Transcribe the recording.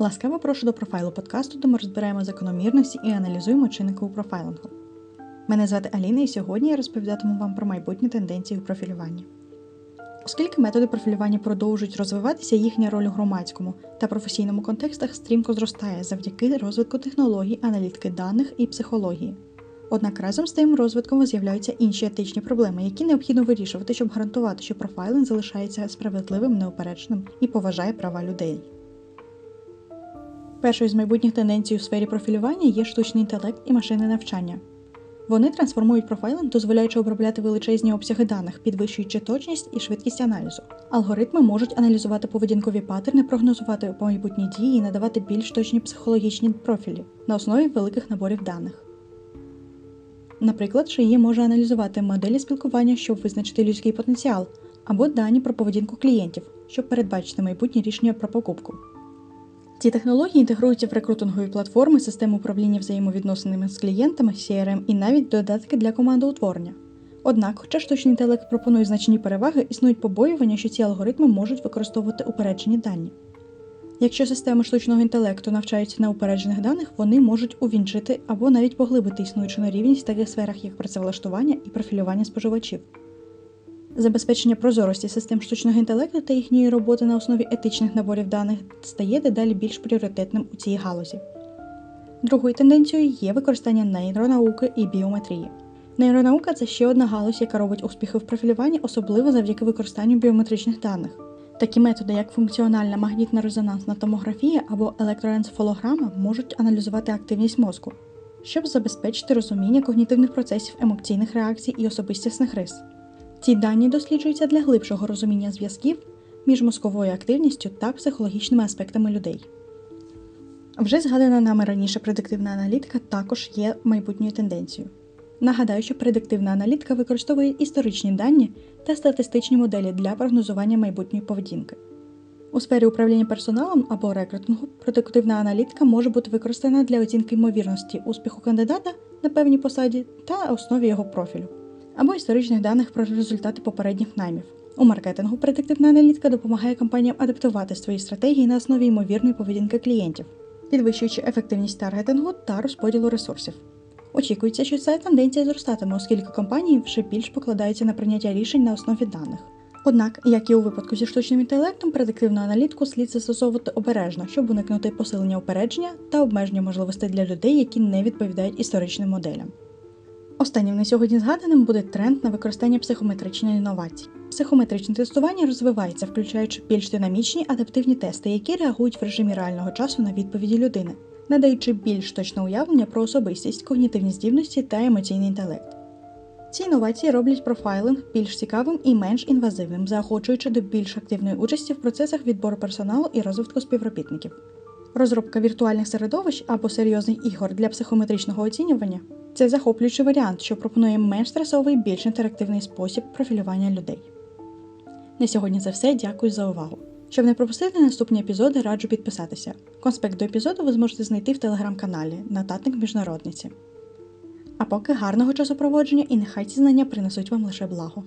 Ласкаво прошу до профайлу подкасту, де ми розбираємо закономірності і аналізуємо чинники у профайлингу. Мене звати Аліна, і сьогодні я розповідатиму вам про майбутні тенденції у профілюванні. Оскільки методи профілювання продовжують розвиватися, їхня роль у громадському та професійному контекстах стрімко зростає завдяки розвитку технологій, аналітики даних і психології. Однак разом з тим розвитком з'являються інші етичні проблеми, які необхідно вирішувати, щоб гарантувати, що профайлинг залишається справедливим, неупередженим і поважає права людей. Першою з майбутніх тенденцій у сфері профілювання є штучний інтелект і машинне навчання. Вони трансформують профайлинг, дозволяючи обробляти величезні обсяги даних, підвищуючи точність і швидкість аналізу. Алгоритми можуть аналізувати поведінкові паттерни, прогнозувати майбутні дії і надавати більш точні психологічні профілі на основі великих наборів даних. Наприклад, шиї може аналізувати моделі спілкування, щоб визначити людський потенціал, або дані про поведінку клієнтів, щоб передбачити майбутні рішення про покупку. Ці технології інтегруються в рекрутингові платформи, системи управління взаємовідносинами з клієнтами, CRM і навіть додатки для командоутворення. Однак, хоча штучний інтелект пропонує значні переваги, існують побоювання, що ці алгоритми можуть використовувати упереджені дані. Якщо системи штучного інтелекту навчаються на упереджених даних, вони можуть увінчити або навіть поглибити існуючу нерівність в таких сферах, як працевлаштування і профілювання споживачів. Забезпечення прозорості систем штучного інтелекту та їхньої роботи на основі етичних наборів даних стає дедалі більш пріоритетним у цій галузі. Другою тенденцією є використання нейронауки і біометрії. Нейронаука це ще одна галузь, яка робить успіхи в профілюванні, особливо завдяки використанню біометричних даних. Такі методи, як функціональна магнітна резонансна томографія або електроенцефалограма, можуть аналізувати активність мозку, щоб забезпечити розуміння когнітивних процесів, емоційних реакцій і особистісних рис. Ці дані досліджуються для глибшого розуміння зв'язків між мозковою активністю та психологічними аспектами людей. Вже згадана нами раніше предиктивна аналітика також є майбутньою тенденцією. Нагадаю, що предиктивна аналітика використовує історичні дані та статистичні моделі для прогнозування майбутньої поведінки. У сфері управління персоналом або рекрутингу предиктивна аналітика може бути використана для оцінки ймовірності успіху кандидата на певній посаді та основі його профілю, або історичних даних про результати попередніх наймів. У маркетингу предиктивна аналітика допомагає компаніям адаптувати свої стратегії на основі ймовірної поведінки клієнтів, підвищуючи ефективність таргетингу та розподілу ресурсів. Очікується, що ця тенденція зростатиме, оскільки компанії вже більш покладаються на прийняття рішень на основі даних. Однак, як і у випадку зі штучним інтелектом, предиктивну аналітику слід застосовувати обережно, щоб уникнути посилення упередження та обмеження можливостей для людей, які не відповідають історичним моделям. Останнім на сьогодні згаданим буде тренд на використання психометричної інновації. Психометричне тестування розвивається, включаючи більш динамічні адаптивні тести, які реагують в режимі реального часу на відповіді людини надаючи більш точне уявлення про особистість, когнітивні здібності та емоційний інтелект. Ці інновації роблять профайлинг більш цікавим і менш інвазивним, заохочуючи до більш активної участі в процесах відбору персоналу і розвитку співробітників. Розробка віртуальних середовищ або серйозних ігор для психометричного оцінювання це захоплюючий варіант, що пропонує менш стресовий, більш інтерактивний спосіб профілювання людей. На сьогодні це все. Дякую за увагу. Щоб не пропустити наступні епізоди, раджу підписатися. Конспект до епізоду ви зможете знайти в телеграм-каналі Нотатник міжнародниці. А поки гарного часопроводження і нехай ці знання принесуть вам лише благо.